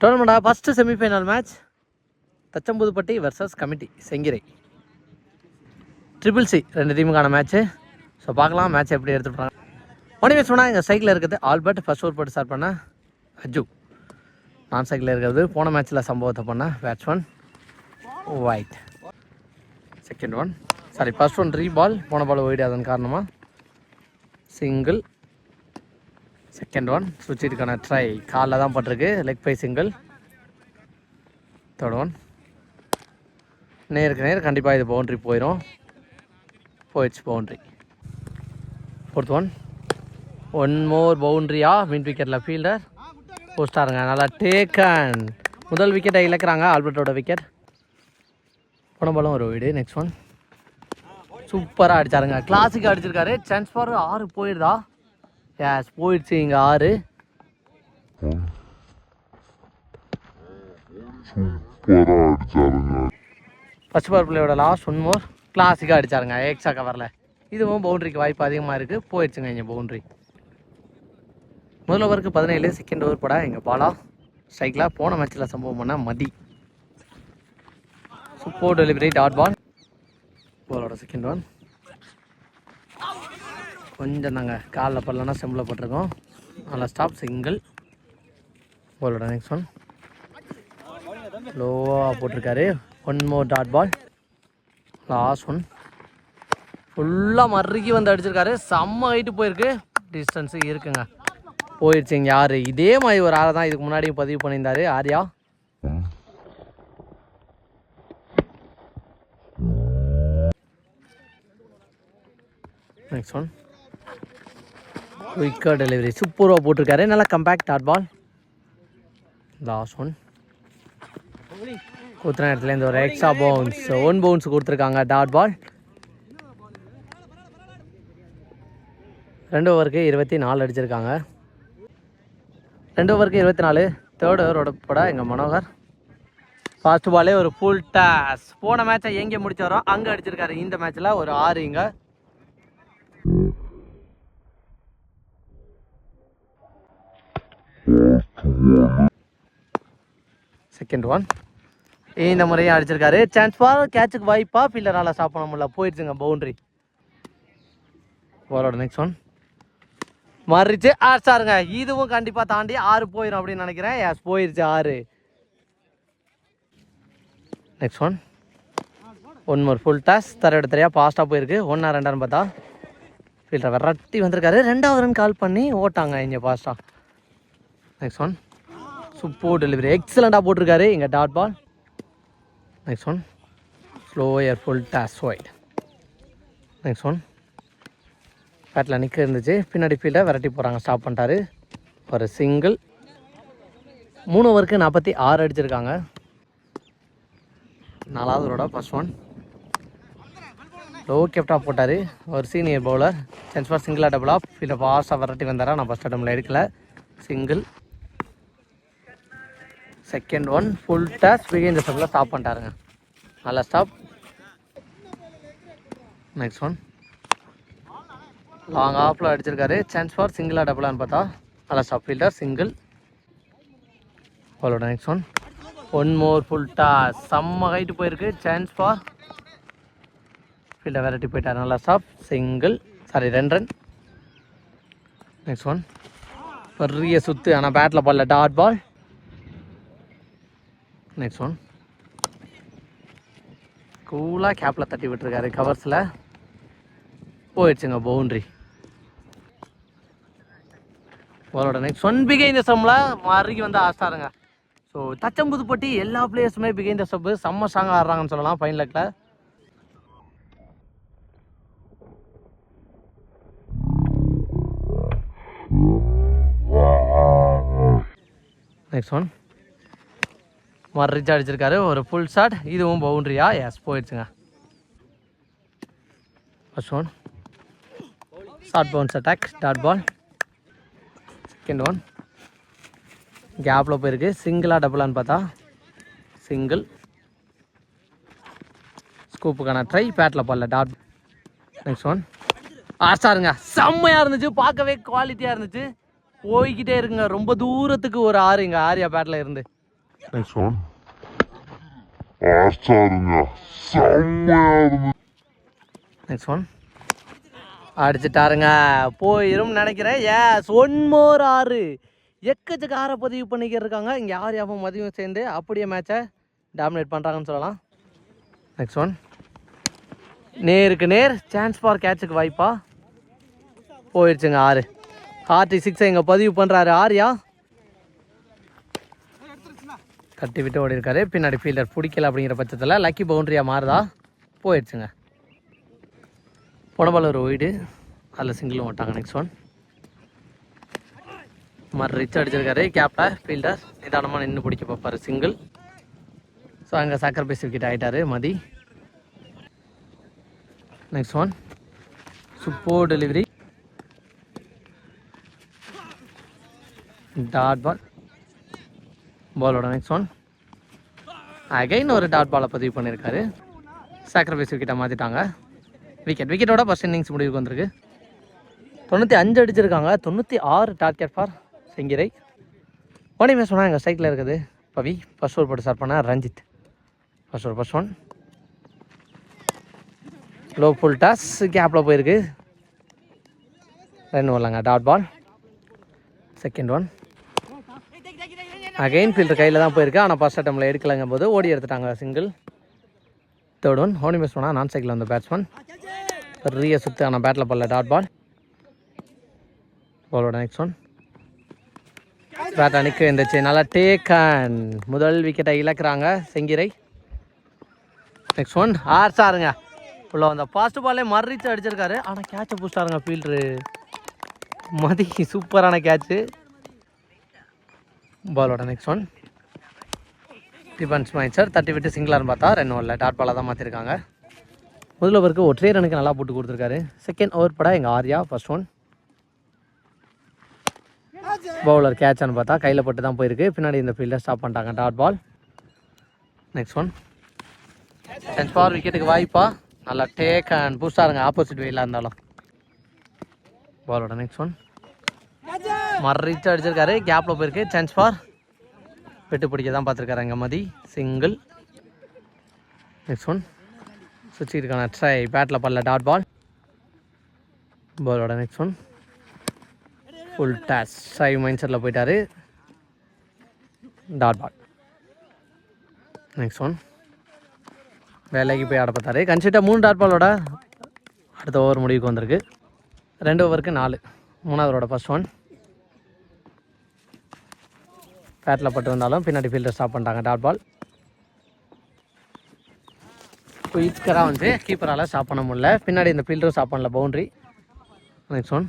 டோர்னமெண்டா first semifinal match Thachampudupatti versus committee Sengirai. Triple C ரெண்டு டீமுக்கான match so பார்க்கலாம் match எப்படி எடுத்துகிட்டு போகிறாங்க ஒன் மேட்ச் சொன்னால் எங்கள் சைக்கிளில் இருக்கிறது ஆல்பர்ட் ஃபஸ்ட் ஓவர் போட்டு ஸ்டார்ட் பண்ண அஜு. நான் சைக்கிளில் இருக்கிறது போன மேட்ச்சில் சம்பவத்தை பண்ண batsman wide second one sorry first one reball போன பால் ஒயிட் காரணமாக சிங்கிள் செகண்ட் ஒன் சுவிட்சுக்கான ட்ரை காலில் தான் பட்டிருக்கு. Leg bye single third one நேருக்கு நேர் கண்டிப்பாக இது பவுண்ட்ரி போயிடும் போயிடுச்சு boundary fourth one one more பவுண்ட்ரியா மின் விக்கெட்டில் ஃபீல்டர் போஸ்டாருங்க நல்லா டேக்கன் முதல் விக்கெட்டை இழக்கிறாங்க. ஆல்பர்ட்டோட விக்கெட் போன ஒரு வீடு. நெக்ஸ்ட் ஒன் சூப்பராக அடிச்சாருங்க. கிளாஸிக்காக அடிச்சிருக்காரு. சான்ஸ் ஃபார் ஆறு போயிடுதா எஸ் போயிடுச்சு இங்கே ஆறு ஃபஸ்ட் பவர் பிளேயோட லாஸ்ட் ஒன் மோர் கிளாசிக்காக அடிச்சாருங்க எக்ஸ்ட்ரா கவரில் இதுவும் பவுண்டரிக்கு வாய்ப்பு அதிகமாக இருக்குது போயிடுச்சுங்க இங்கே பவுண்டரி முதல் ஓவருக்கு பதினேழு செகண்ட் ஓவர் போட எங்கள் பாலா. ஸ்ட்ரைக்கில் போன மேட்ச்சில் சம்பவம் பண்ணால் மதி. சூப்பர் டெலிவரி டாட் பால் பாலோட செகண்ட் ஒன் கொஞ்சம் நாங்கள் காலில் படலன்னா செம்பில் போட்டிருக்கோம். நல்ல ஸ்டாப் சிங்கிள் பாலோட நெக்ஸ்ட் ஒன் லோவாக போட்டிருக்காரு. One more dot ball last one ஃபுல்லாக மறுக்கி வந்து அடிச்சிருக்காரு. செம்ம ஹைட்டு போயிருக்கு. டிஸ்டன்ஸு இருக்குங்க. போயிடுச்சுங்க யார்? இதே மாதிரி ஒரு ஆளை தான் இதுக்கு முன்னாடி பதிவு பண்ணியிருந்தாரு. ஆர்யா. நெக்ஸ்ட் ஒன் குயிக்காக டெலிவரி சூப்பராக போட்டிருக்காரு. நல்லா compact dot ball last one குத்துன இடத்துல இந்த ஒரு எக்ஸ்ட்ரா பவுன்ஸ் ஒன் பவுன்ஸ் கொடுத்துருக்காங்க டாட் பால் ரெண்டு ஓவருக்கு இருபத்தி நாலு அடிச்சிருக்காங்க. ரெண்டு ஓவருக்கு இருபத்தி நாலு. தேர்ட் ஓவரோட போட எங்கள் மனோகர். ஃபாஸ்ட் பாலே ஒரு ஃபுல் டாஸ் போன மேட்சை எங்கே முடிச்சாரோ அங்கே அடிச்சிருக்காரு. இந்த மேட்ச்சில் ஒரு ஆறு இங்கே. செகண்ட் ஒன் இந்த முறையும் அடிச்சிருக்காரு. சான்ஸ் ஃபார் கேட்சுக்கு வாய்ப்பா? ஃபீல்டரால் ஸ்டாப் பண்ண முடியல போயிடுச்சுங்க பவுண்ட்ரி பாலோட நெக்ஸ்ட் ஒன் மாறிச்சு ஆச்சாருங்க இதுவும் கண்டிப்பாக தாண்டி ஆறு போயிடும் அப்படின்னு நினைக்கிறேன். எஸ் போயிருச்சு ஆறு. Next one one more full toss தரையோட தரையாக ஃபாஸ்ட்டாக போயிருக்கு. ஒன்றா ரெண்டான்னு பார்த்தா. ஃபீல்டர் விரட்டி வந்திருக்காரு. ரெண்டாவது ரன் கால் பண்ணி ஓட்டாங்க இங்கே ஃபாஸ்ட்டாக நெக்ஸ்ட் ஒன் சூப்பர் டெலிவரி எக்ஸலண்ட்டாக போட்டிருக்காரு இங்கே dot ball next one slow air full toss wide next one battle நிற்க இருந்துச்சு. பின்னாடி ஃபீல்டை விரட்டி போகிறாங்க ஸ்டாப் பண்ணிட்டாரு. ஒரு சிங்கிள் மூணு ஓவருக்கு நாற்பத்தி ஆறு அடிச்சிருக்காங்க. நாலாவது ரோட ஃபர்ஸ்ட் ஒன் லோ கேப்டாக போட்டார். ஒரு சீனியர் பவுலர் சென்ஸ் ஃபார் சிங்கிளாக டபுளாக ஃபீல்டை ஃபாஸ்ட்டாக விரட்டி வந்தாரா? நான் ஃபஸ்ட் அட்டமில் எடுக்கல. Single second one full toss begin ஸ்டாப்பில் ஸ்டாப் பண்ணிட்டாருங்க. நல்லா ஸ்டாப் நெக்ஸ்ட் ஒன் லாங் ஆஃபில் அடிச்சிருக்காரு. சான்ஸ் ஃபார் சிங்கிளாக டபுளான்னு பார்த்தா. நல்லா ஸ்டாப் ஃபீல்டர் சிங்கிள் பாலோட next one one more full toss செம்ம ஹைட்டு போயிருக்கு. சான்ஸ் ஃபார் ஃபீல்டர் வெரைட்டி போயிட்டார். நல்லா ஸ்டாப் சிங்கிள் சாரி ரெண்டு ரன் நெக்ஸ்ட் ஒன் பெரிய சுத்து. ஆனால் பேட்டில் பால்ல டாட் பால் நெக்ஸ்ட் ஒன் கூலாக கேப்பில் தட்டி விட்டுருக்காரு கவர்ஸில் போயிடுச்சுங்க பவுண்ட்ரி அவரோட நெக்ஸ்ட் ஒன் பிகைந்த சம்மில் மறுக்கி வந்து ஆஸ்டாருங்க ஸோ தச்சம்புதுப்பட்டி எல்லா பிளேயர்ஸுமே பிகைந்த சப்பு செம்ம ஸ்ட்ராங்காக ஆடுறாங்கன்னு சொல்லலாம் ஃபைன் லெக்கில் நெக்ஸ்ட் ஒன் மர்ரிச்சு அடிச்சிருக்காரு. ஒரு ஃபுல் ஷாட் இதுவும் பவுண்ட்ரியா எஸ் போயிடுச்சுங்க. First one short bounce attack dot ball second one கேப்பில் போயிருக்கு. சிங்கிளாக டபுளான்னு பார்த்தா சிங்கிள் ஸ்கூப்புக்கான ட்ரை பேட்டில் பால்ல டாட் நெக்ஸ்ட் ஒன் ஆஸ்டாருங்க செம்மையாக இருந்துச்சு. பார்க்கவே குவாலிட்டியாக இருந்துச்சு. போய்கிட்டே இருக்குங்க. ரொம்ப தூரத்துக்கு ஒரு ஆறு இங்கே ஆரியா பேட்டில் இருந்து. நெக்ஸ்ட் ஒன் ஆச்சாருங்க செம்மையா நெக்ஸ்ட் ஒன் அடிச்சுட்டாருங்க போயிரும் நினைக்கிறேன். ஏஸ் ஒன் மோர் ஆறு. எக்கச்சக்க ஆறை பதிவு பண்ணிக்கிட்டு இருக்காங்க இங்கே யார் யாவும் மதியம் சேர்ந்து அப்படியே மேட்சை டாமினேட் பண்ணுறாங்கன்னு சொல்லலாம். நெக்ஸ்ட் ஒன் நேருக்கு நேர் சான்ஸ் ஃபார் கேட்சுக்கு வாய்ப்பா. போயிடுச்சுங்க ஆறு. ஹார்ட்டி சிக்ஸை இங்கே பதிவு பண்ணுறாரு ஆர்யா. கட்டி விட்டு ஓடி இருக்காரு பின்னாடி ஃபீல்டர் பிடிக்கல அப்படிங்கிற பட்சத்தில் லக்கி பவுண்டரியாக மாறுதா? போயிடுச்சுங்க. போன ஒரு ஒய்டு அதில் சிங்கிளும் ஓட்டாங்க நெக்ஸ்ட் ஒன் மாதிரி ரிச் அடிச்சிருக்காரு. கேப்பில் ஃபீல்டர் நிதானமாக நின்று பிடிக்க பார்ப்பாரு சிங்கிள் ஸோ அங்கே சக்கர் விக்கெட் ஆகிட்டாரு Mathi. Next one super delivery dot ball பாலோட நெக்ஸ்ட் ஒன் அகைன் ஒரு டாட் பாலை பதிவு பண்ணியிருக்காரு சாக்ரிஃபைஸ் விக்கெட்டை மாற்றிட்டாங்க விக்கெட் விக்கெட்டோட ஃபஸ்ட் இன்னிங்ஸ் முடிவுக்கு வந்திருக்கு. தொண்ணூற்றி அஞ்சு அடிச்சிருக்காங்க. தொண்ணூற்றி ஆறு டார்கெட் ஃபார் செங்கிரை. ஒன்றையுமே சொன்னால் எங்கள் ஸ்ட்ரைக்கில் இருக்குது. பவி ஃபர்ஸ்ட் ஓவர் போட்டு ஸ்டார்ட் பண்ண Ranjith. First over first one low full toss கேப்பில் போயிருக்கு. ரன் வரலாங்க dot ball second one again fielder கையில் தான் போயிருக்கு. ஆனால் ஃபர்ஸ்ட் அட்டமில் எடுக்கலைங்கும் போது ஓடி எடுத்துட்டாங்க சிங்கிள் தேர்ட் ஒன் ஹோனி மிஸ் பண்ணால் நான் சைக்கிள் வந்த பேட்ஸ்மேன் பெரிய சுத்து ஆனால் பேட்டில் பல்ல டாட் பால் பாலோட நெக்ஸ்ட் ஒன் பேட் அணிக்க இருந்துச்சு நல்லா டேக் அண்ட் முதல் விக்கெட்டை இழக்கிறாங்க செங்கிரை. நெக்ஸ்ட் ஒன் ஆர் சாருங்க. உள்ள வந்த ஃபாஸ்ட் பாலே மறிச்சு அடிச்சிருக்காரு. ஆனால் கேட்சை பிடிச்சிட்டாருங்க ஃபீல்டரு மதி சூப்பரான கேட்சு பாலோட நெக்ஸ்ட் ஒன் டிஃபன்ஸ் சார் தட்டி விட்டு சிங்கிளான்னு பார்த்தா ரெண்டு ஓவரில் டாட் பாலாக தான் மாற்றிருக்காங்க முதல் ஓவருக்கு ஒற்றை ரனுக்கு நல்லா போட்டு கொடுத்துருக்காரு. செகண்ட் ஓவர் பட எங்கள் ஆர்யா ஃபர்ஸ்ட் ஒன் பவுலர் கேட்சான்னு பார்த்தா கையில் போட்டு தான் போயிருக்கு. பின்னாடி இந்த ஃபீல்டை ஸ்டாப் பண்ணிட்டாங்க dot ball next one chance for விக்கெட்டுக்கு வாய்ப்பா. நல்லா டேக் அண்ட் பூஸ்டாருங்க ஆப்போசிட் வெயிலாக இருந்தாலும். பாலோட நெக்ஸ்ட் ஒன் மறைச்சு அடிச்சிருக்காரு. கேப்பில் போயிருக்கு. சான்ஸ் ஃபார் வெட்டு பிடிக்க தான் பார்த்துருக்காரு அங்கே மதி சிங்கிள் நெக்ஸ்ட் ஒன் சுவிட்சுக்கான ட்ரை பேட்டில் பல்ல டாட் பால் பாலோட next one full toss try mind settle போயிட்டாரு. டாட் பால் நெக்ஸ்ட் ஒன் வேலைக்கு போய் ஆட பார்த்தாரு. கன்சிட்டாக மூணு டாட் பாலோட அடுத்த ஓவர் முடிவுக்கு வந்திருக்கு. ரெண்டு ஓவருக்கு நாலு. மூணாவதோட ஃபஸ்ட் ஃபர்ஸ்ட் ஒன் பேட்டில் பட்டு வந்தாலும் பின்னாடி ஃபீல்டர் ஸ்டாப் பண்ணிட்டாங்க. டாட் பால் குயிக்கராக வந்து கீப்பரால் ஸ்டாப் பண்ண முடியல. பின்னாடி இந்த ஃபீல்டரும் ஸ்டாப் பண்ணல. Boundary next one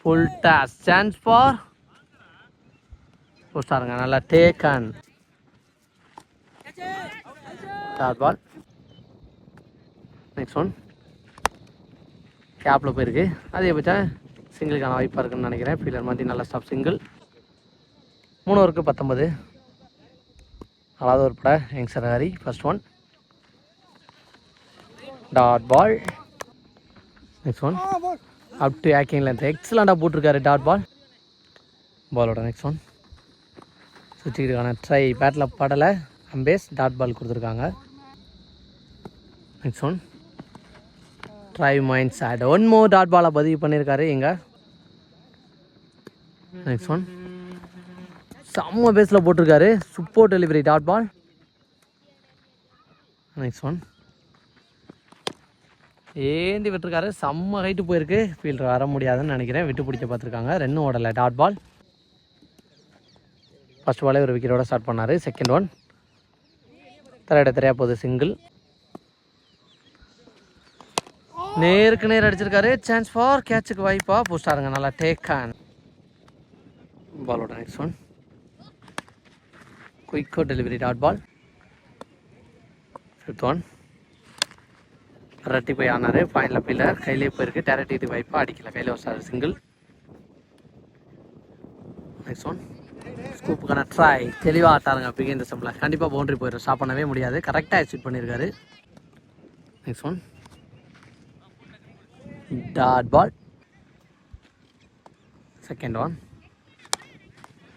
full toss chance for போஸ்டாருங்க நல்லா take and dot ball next one கேப்பில் போயிருக்கு. அதே பட்சா சிங்கிளுக்கான வாய்ப்பாக இருக்குன்னு நினைக்கிறேன். ஃபீல்டர் மாதிரி நல்லா ஸ்டாப் சிங்கிள் மூணு பத்தொம்பது அதாவது ஒரு பட எங் Hari first one dot ball next one up to attacking length எக்ஸலண்ட்டாக போட்டிருக்காரு டாட் பால் பாலோட நெக்ஸ்ட் ஒன் சுவிட்சுக்கான ட்ரை பேட்டில் படலை. அம்பேஸ் டாட் பால் கொடுத்துருக்காங்க. Next one try mind shot one more dot பாலை பதிவு பண்ணியிருக்காரு எங்கள் நெக்ஸ்ட் ஒன் செம்ம பேஸில் போட்டிருக்காரு. Super delivery dot ball next one ஏந்தி விட்டுருக்காரு. செம்ம ஹைட்டு போயிருக்கு. ஃபீல்டர் வர முடியாதுன்னு நினைக்கிறேன். விட்டு பிடிக்க பார்த்துருக்காங்க. ரெண்டும் ஓடலை டாட் பால் ஃபர்ஸ்ட் பாலே ஒரு விக்கெட்டோட ஸ்டார்ட் பண்ணார். செகண்ட் ஒன் திரையிட திரையா போகுது சிங்கிள் நேருக்கு நேர் அடிச்சிருக்காரு. சான்ஸ் ஃபார் கேட்சுக்கு வாய்ப்பா. போஸ்டாருங்க நல்லா டேக் ஆன் பாலோட next one குயிக்கோ delivery dot ball fifth one ready போய் ஆனார். ஃபைனல் பில்லர் கையிலே போயிருக்கு. டேரக்ட் இது வைப்பாக அடிக்கல. கையில் வச்சார் சிங்கிள் நெக்ஸ்ட் ஒன் ஸ்கூப்புக்கான ட்ரை தெளிவாக ஆட்டாருங்க பிகே இந்த சம்பில் கண்டிப்பாக பவுண்டரி போயிடும். ஸ்டாப் பண்ணவே முடியாது. கரெக்டாக எக்ஸிட் பண்ணியிருக்காரு next one dot ball second one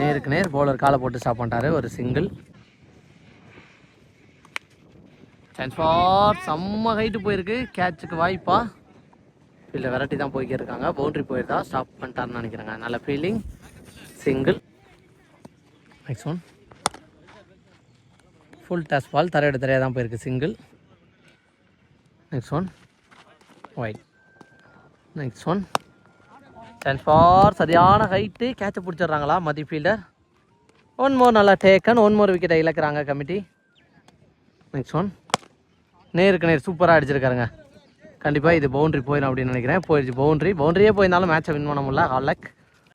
நேருக்கு நேர் போலர் காலை போட்டு ஸ்டாப் பண்ணிட்டாரு. ஒரு சிங்கிள் சான்ஸ் ஃபார் செம்ம ஹைட்டு போயிருக்கு. கேட்சுக்கு வாய்ப்பா. ஃபீல்டை வெரைட்டி தான் போய்க்கிட்டு இருக்காங்க பவுண்ட்ரி போயிருந்தா ஸ்டாப் பண்ணிட்டாருன்னு நினைக்கிறாங்க. நல்ல feeling single next one full toss ball தரையோட தரையாக தான் போயிருக்கு. Single next one wide next one chance for சரியான ஹைட்டு கேட்சை பிடிச்சிடுறாங்களா மதி ஃபீல்டர் ஒன் மோர் நல்லா டேக்கன் ஒன் மோர் விக்கெட்டை இழக்கிறாங்க கமிட்டி. நெக்ஸ்ட் ஒன் நேருக்கு நேர் சூப்பராக அடிச்சிருக்காருங்க. கண்டிப்பாக இது பவுண்டரி போயிடும் அப்படின்னு நினைக்கிறேன். போயிடுச்சு பவுண்டரி பவுண்டரியே போயிருந்தாலும் மேட்சை வின் பண்ண முடியல. ஹாலக்